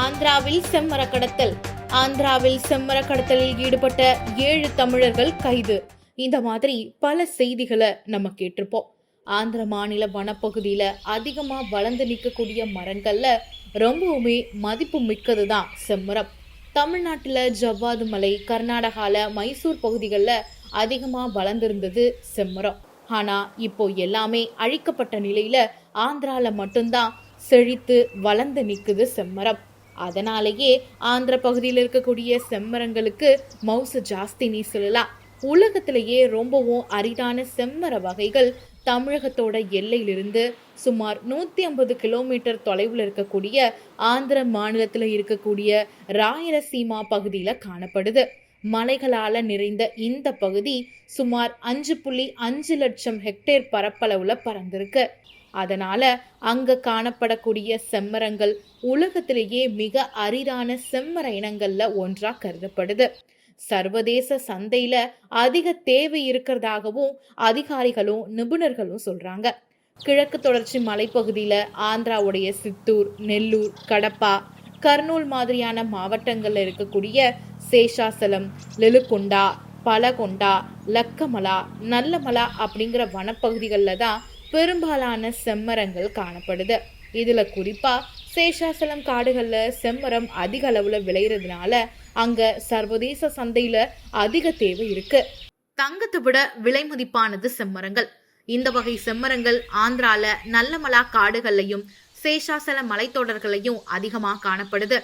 ஆந்திராவில் செம்மர கடத்தல் ஆந்திராவில் செம்மர கடத்தலில் ஈடுபட்ட ஏழு தமிழர்கள் கைது. இந்த மாதிரி பல செய்திகளை நம்ம கேட்டிருப்போம். ஆந்திர மாநில வனப்பகுதியில அதிகமா வளர்ந்து நிற்கக்கூடிய மரங்கள்ல ரொம்பவுமே மதிப்பு மிக்கது தான் செம்மரம். தமிழ்நாட்டில் ஜவ்வாது மலை கர்நாடகால மைசூர் பகுதிகளில் அதிகமாக வளர்ந்திருந்தது செம்மரம். ஆனால் இப்போ எல்லாமே அழிக்கப்பட்ட நிலையில் ஆந்திராவில் மட்டும்தான் செழித்து வளர்ந்து நிற்குது செம்மரம். அதனாலேயே ஆந்திர பகுதியில் இருக்கக்கூடிய செம்மரங்களுக்கு மவுசு ஜாஸ்தி நீ சொல்லலாம் உலகத்திலேயே ரொம்பவும் அரிதான செம்மர வகைகள் தமிழகத்தோட எல்லையிலிருந்து சுமார் நூற்றி ஐம்பது கிலோமீட்டர் தொலைவில் இருக்கக்கூடிய ஆந்திர மாநிலத்தில் இருக்கக்கூடிய ராயலசீமா பகுதியில் காணப்படுது. மலைகளால் நிறைந்த இந்த பகுதி சுமார் அஞ்சு புள்ளி அஞ்சு லட்சம் ஹெக்டேர் பரப்பளவில் பறந்திருக்கு அதனால அங்க காணப்படக்கூடிய செம்மரங்கள் உலகத்திலேயே மிக அரிதான செம்மர இனங்கள்ல ஒன்றா கருதப்படுது. சர்வதேச சந்தையில அதிக தேவை இருக்கிறதாகவும் அதிகாரிகளும் நிபுணர்களும் சொல்றாங்க. கிழக்கு தொடர்ச்சி மலைப்பகுதியில ஆந்திராவுடைய சித்தூர் நெல்லூர் கடப்பா கர்னூல் மாதிரியான மாவட்டங்கள்ல இருக்கக்கூடிய சேஷாசலம் லெலுகொண்டா பலகொண்டா லக்கமலா நல்லமலா அப்படிங்கிற வனப்பகுதிகளில் தான் பெரும்பாலான செம்மரங்கள் காணப்படுது. இதில் குறிப்பாக சேஷாசலம் காடுகளில் செம்மரம் அதிக அளவில் விளையிறதுனால அங்கே சர்வதேச சந்தையில் அதிக தேவை இருக்கு. தங்கத்தை விட விலை மதிப்பானது செம்மரங்கள். இந்த வகை செம்மரங்கள் ஆந்திரால நல்லமலா காடுகள்லையும் சேஷாசல மலைத்தொடர்களையும் அதிகமாக காணப்படுது.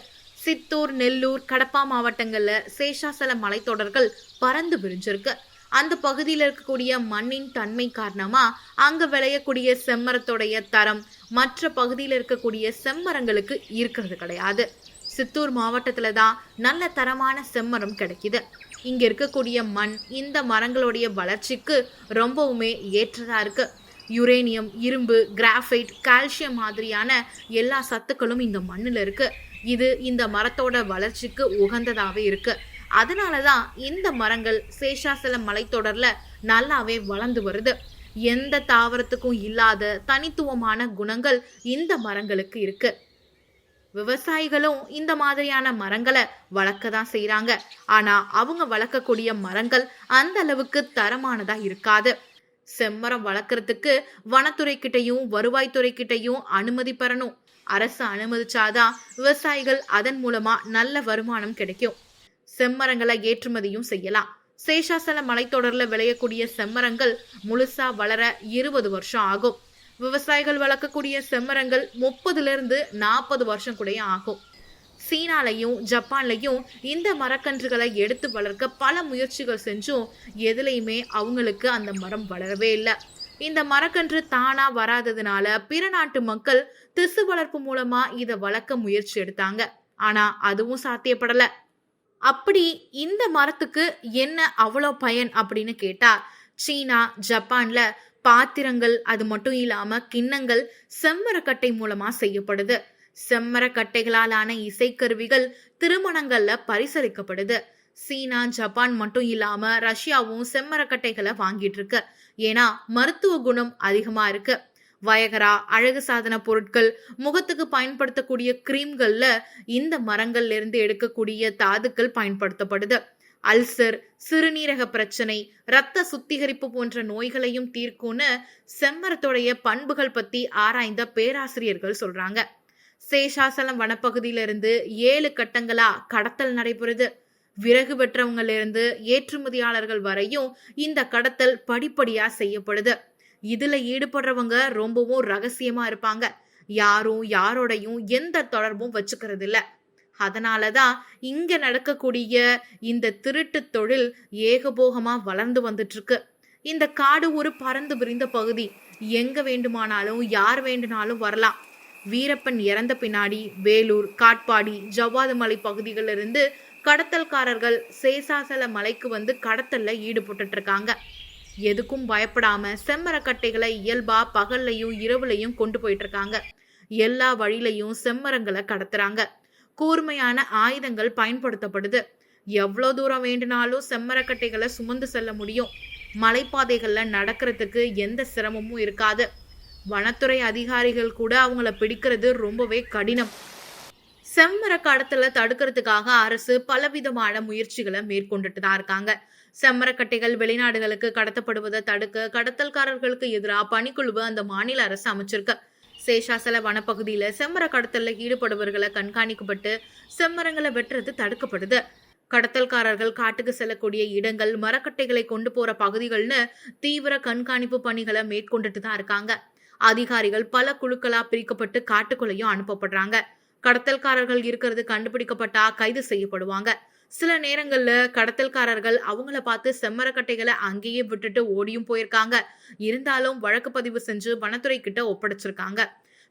சித்தூர் நெல்லூர் கடப்பா மாவட்டங்களில் சேஷாசல மலைத்தொடர்கள் பறந்து விரிஞ்சிருக்கு. அந்த பகுதியில் இருக்கக்கூடிய மண்ணின் தன்மை காரணமா அங்கே விளையக்கூடிய செம்மரத்துடைய தரம் மற்ற பகுதியில் இருக்கக்கூடிய செம்மரங்களுக்கு இருக்கிறது கிடையாது. சித்தூர் மாவட்டத்தில் தான் நல்ல தரமான செம்மரம் கிடைக்குது. இங்கே இருக்கக்கூடிய மண் இந்த மரங்களுடைய வளர்ச்சிக்கு ரொம்பவுமே ஏற்றதாக இருக்கு. யுரேனியம் இரும்பு கிராஃபைட் கால்சியம் மாதிரியான எல்லா சத்துக்களும் இந்த மண்ணில் இருக்கு. இது இந்த மரத்தோட வளர்ச்சிக்கு உகந்ததாகவே இருக்குது அதனால தான் இந்த மரங்கள் சேஷாசலம் மலைத்தொடரில் நல்லாவே வளர்ந்து வருது. எந்த தாவரத்துக்கும் இல்லாத தனித்துவமான குணங்கள் இந்த மரங்களுக்கு இருக்கு. விவசாயிகளும் இந்த மாதிரியான மரங்களை வளர்க்க தான் செய்கிறாங்க ஆனால் அவங்க வளர்க்கக்கூடிய மரங்கள் அந்த அளவுக்கு தரமானதாக இருக்காது. செம்மரம் வளர்க்குறதுக்கு வனத்துறை வருவாய்த்துறைக்கிட்டையும் அனுமதி பெறணும். அரசு அனுமதிச்சாதான் விவசாயிகள் அதன் மூலமா நல்ல வருமானம் கிடைக்கும். செம்மரங்களை ஏற்றுமதியும் செய்யலாம். சேஷாசல மலைத்தொடர்ல விளையக்கூடிய செம்மரங்கள் முழுசா வளர இருபது வருஷம் ஆகும். விவசாயிகள் வளர்க்கக்கூடிய செம்மரங்கள் முப்பதுல இருந்து நாற்பது வருஷம் கூட ஆகும். சீனாலையும் ஜப்பான்லையும் இந்த மரக்கன்றுகளை எடுத்து வளர்க்க பல முயற்சிகள் செஞ்சும் எதுலையுமே அவங்களுக்கு அந்த மரம் வளரவே இல்லை. இந்த மரக்கன்று தானா வராததுனால பிற நாட்டு மக்கள் திசு வளர்ப்பு மூலமா இதை வளர்க்க முயற்சி எடுத்தாங்க. ஆனா அதுவும் சாத்தியப்படலை. அப்படி இந்த மரத்துக்கு என்ன அவ்வளோ பயன் அப்படின்னு கேட்டா சீனா ஜப்பான்ல பாத்திரங்கள் அது மட்டும் இல்லாம கிண்ணங்கள் செம்மரக்கட்டை மூலமா செய்யப்படுது. செம்மரக்கட்டைகளாலான இசைக்கருவிகள் திருமணங்கள்ல பரிசளிக்கப்படுது. சீனா ஜப்பான் மட்டும் இல்லாம ரஷ்யாவும் செம்மரக்கட்டைகளை வாங்கிட்டு இருக்கு. ஏன்னா மருத்துவ குணம் அதிகமா இருக்கு. வயகரா அழகு சாதன பொருட்கள் முகத்துக்கு பயன்படுத்தக்கூடிய கிரீம்கள்ல இந்த மரங்கள்ல இருந்து எடுக்கக்கூடிய தாதுக்கள் பயன்படுத்தப்படுது. அல்சர் சிறுநீரக பிரச்சனை இரத்த சுத்திகரிப்பு போன்ற நோய்களையும் தீர்க்கும்னு செம்மரத்துடைய பண்புகள் பத்தி ஆராய்ந்த பேராசிரியர்கள் சொல்றாங்க. சேஷாசலம் வனப்பகுதியிலிருந்து ஏழு கட்டங்களா கடத்தல் நடைபெறுது. விறகு வெற்றவங்கல இருந்து ஏற்றுமதியாளர்கள் வரையும் இந்த கடத்தல் படிப்படியா செய்யப்படுது. இதுல ஈடுபடுறவங்க ரொம்பவும் ரகசியமா இருப்பாங்க. யாரும் யாரோடையும் எந்த தொடர்பும் வச்சுக்கிறது இல்ல அதனாலதான் இங்க நடக்கக்கூடிய இந்த திருட்டு தொழில் ஏகபோகமா வளர்ந்து வந்துட்டு இருக்கு இந்த காடு ஒரு பறந்து விரிந்த பகுதி எங்க வேண்டுமானாலும் யார் வேண்டுனாலும் வரலாம். வீரப்பன் இறந்த பின்னாடி வேலூர் காட்பாடி ஜவ்வாது மலை பகுதிகளில் இருந்து கடத்தல்காரர்கள் சேசாசல மலைக்கு வந்து கடத்தல்ல ஈடுபட்டு இருக்காங்க. எதுக்கும் பயப்படாம செம்மரக்கட்டைகளை இயல்பா பகல்லையும் இரவுலையும் கொண்டு போயிட்டு இருக்காங்க எல்லா வழியிலையும் செம்மரங்களை கடத்துறாங்க. கூர்மையான ஆயுதங்கள் பயன்படுத்தப்படுது. எவ்வளோ தூரம் வேண்டுனாலும் செம்மரக்கட்டைகளை சுமந்து செல்ல முடியும். மலைப்பாதைகளில் நடக்கிறதுக்கு எந்த சிரமமும் இருக்காது. வனத்துறை அதிகாரிகள் கூட அவங்கள பிடிக்கிறது ரொம்பவே கடினம். செம்மர கடத்தலை தடுக்கிறதுக்காக அரசு பலவிதமான முயற்சிகளை மேற்கொண்டுட்டு தான் இருக்காங்க. செம்மரக்கட்டைகள் வெளிநாடுகளுக்கு கடத்தப்படுவதை தடுக்க கடத்தல்காரர்களுக்கு எதிராக பணிக்குழுவை அந்த மாநில அரசு அமைச்சிருக்கு. சேஷாசல வனப்பகுதியில செம்மர கடத்தலில் ஈடுபடுபவர்களை கண்காணிக்கப்பட்டு செம்மரங்களை வெட்டுறது தடுக்கப்படுது. கடத்தல்காரர்கள் காட்டுக்கு செல்லக்கூடிய இடங்கள் மரக்கட்டைகளை கொண்டு போற பகுதிகள்னு தீவிர கண்காணிப்பு பணிகளை மேற்கொண்டுட்டு தான் இருக்காங்க. அதிகாரிகள் பல குழுக்களா பிரிக்கப்பட்டு காட்டுக்குள்ளேயும் அனுப்பப்படுறாங்க. கடத்தல்காரர்கள் இருக்கிறது கண்டுபிடிக்கப்பட்டா கைது செய்யப்படுவாங்க. சில நேரங்கள்ல கடத்தல்காரர்கள் அவங்கள பார்த்து செம்மரக்கட்டைகளை அங்கேயே விட்டுட்டு ஓடியும் போயிருக்காங்க. இருந்தாலும் வழக்கு பதிவு செஞ்சு வனத்துறை கிட்ட ஒப்படைச்சிருக்காங்க.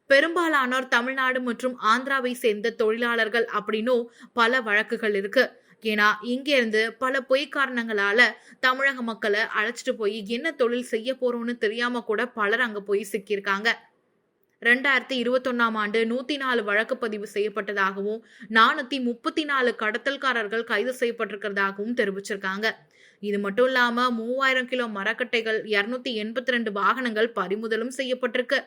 பெரும்பாலானோர் தமிழ்நாடு மற்றும் ஆந்திராவை சேர்ந்த தொழிலாளர்கள் அப்படின்னும் பல வழக்குகள் இருக்கு. ஏன்னா இங்கேருந்து பல பொய் காரணங்களால தமிழக மக்களை அழைச்சிட்டு போய் என்ன தொழில் செய்ய போறோம்னு தெரியாம கூட பலர் அங்க போய் சிக்கியிருக்காங்க. ரெண்டாயிரத்தி இருபத்தொன்னாம் ஆண்டு நூத்தி நாலு வழக்கு பதிவு செய்யப்பட்டதாகவும் நானூத்தி முப்பத்தி நாலு கடத்தல்காரர்கள் கைது செய்யப்பட்டிருக்கிறதாகவும் தெரிவிச்சிருக்காங்க. இது மட்டும் இல்லாம மூவாயிரம் கிலோ மரக்கட்டைகள் இருநூத்தி எண்பத்தி ரெண்டு வாகனங்கள் பறிமுதலும் செய்யப்பட்டிருக்கு.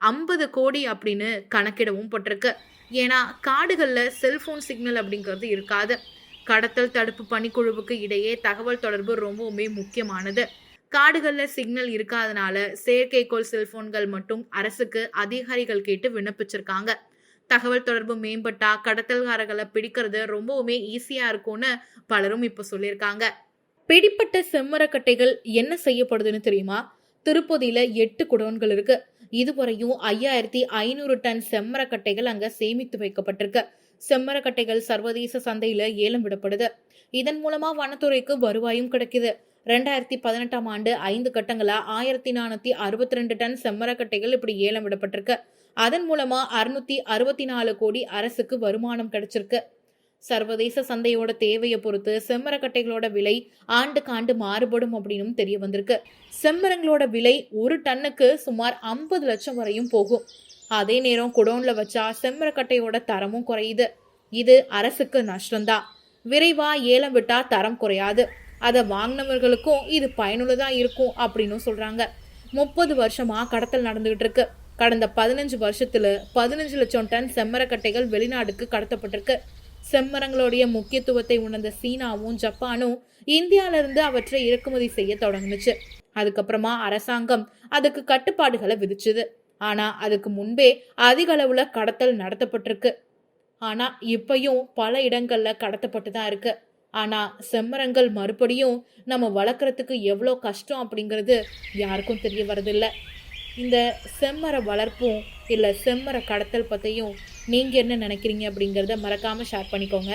ஐம்பது கோடி அப்படின்னு கணக்கிடவும் பட்டிருக்கு. ஏன்னா காடுகளில் செல்போன் சிக்னல் அப்படிங்கிறது இருக்காது. கடத்தல் தடுப்பு பணிக்குழுவுக்கு இடையே தகவல் தொடர்பு ரொம்பவுமே முக்கியமானது. காடுகளில் சிக்னல் இருக்காதனால செயற்கைக்கோள் செல்போன்கள் மட்டும் அரசுக்கு அதிகாரிகள் கேட்டு விண்ணப்பிச்சிருக்காங்க. தகவல் தொடர்பு மேம்பட்டா கடத்தல்காரர்களை பிடிக்கிறது ரொம்பவுமே ஈஸியா இருக்கும்னு பலரும் இப்ப சொல்லியிருக்காங்க. பிடிப்பட்ட செம்மரக்கட்டைகள் என்ன செய்யப்படுதுன்னு தெரியுமா? திருப்பதியில எட்டு குடோன்கள் இருக்கு. இதுவரையும் ஐயாயிரத்தி ஐநூறு டன் செம்மரக்கட்டைகள் அங்க சேமித்து வைக்கப்பட்டிருக்கு. செம்மரக்கட்டைகள் சர்வதேச சந்தையில ஏலம் விடப்படுது. இதன் மூலமா வனத்துறைக்கு வருவாயும் கிடைக்குது. ரெண்டாயிரத்தி பதினெட்டாம் ஆண்டு ஐந்து கட்டங்களா ஆயிரத்தி நானூத்தி அறுபத்தி ரெண்டு டன் செம்மரக்கட்டைகள் இப்படி ஏலம் விடப்பட்டிருக்கு. அதன் மூலமா அறுநூத்தி அறுபத்தி நாலு கோடி அரசுக்கு வருமானம் கிடைச்சிருக்கு. சர்வதேச சந்தையோட தேவையை பொறுத்து செம்மரக்கட்டைகளோட விலை ஆண்டுக்கு ஆண்டு மாறுபடும் அப்படின்னு தெரிய வந்திருக்கு. செம்மரங்களோட விலை ஒரு டன்னுக்கு சுமார் ஐம்பது லட்சம் வரையும் போகும். அதே நேரம் குடோன்ல வச்சா செம்மரக்கட்டையோட தரமும் குறையுது. இது அரசுக்கு நஷ்டம்தான். விரைவா ஏலம் விட்டா தரம் குறையாது. அதை வாங்கினவர்களுக்கும் இது பயனுள்ளதாக இருக்கும் அப்படின்னு சொல்கிறாங்க முப்பது வருஷமாக கடத்தல் நடந்துகிட்டு இருக்கு. கடந்த பதினஞ்சு வருஷத்துல பதினஞ்சு லட்சம் டன் செம்மரக்கட்டைகள் வெளிநாடுக்கு கடத்தப்பட்டிருக்கு. செம்மரங்களுடைய முக்கியத்துவத்தை உணர்ந்த சீனாவும் ஜப்பானும் இந்தியாவிலிருந்து அவற்றை இறக்குமதி செய்ய தொடங்குனுச்சு. அதுக்கப்புறமா அரசாங்கம் அதுக்கு கட்டுப்பாடுகளை விதிச்சுது. ஆனா அதுக்கு முன்பே அதிக அளவுல கடத்தல் நடத்தப்பட்டிருக்கு. ஆனா இப்பையும் பல இடங்கள்ல கடத்தப்பட்டு தான் இருக்கு. ஆனா செம்மரங்கள் மறுபடியும் நம்ம வளர்க்குறதுக்கு எவ்வளோ கஷ்டம் அப்படிங்கிறது யாருக்கும் தெரிய வரதில்ல இந்த செம்மர வளர்ப்பும் இல்லை செம்மர கடத்தல் பற்றியும் நீங்கள் என்ன நினைக்கிறீங்க அப்படிங்கிறத மறக்காமல் ஷேர் பண்ணிக்கோங்க.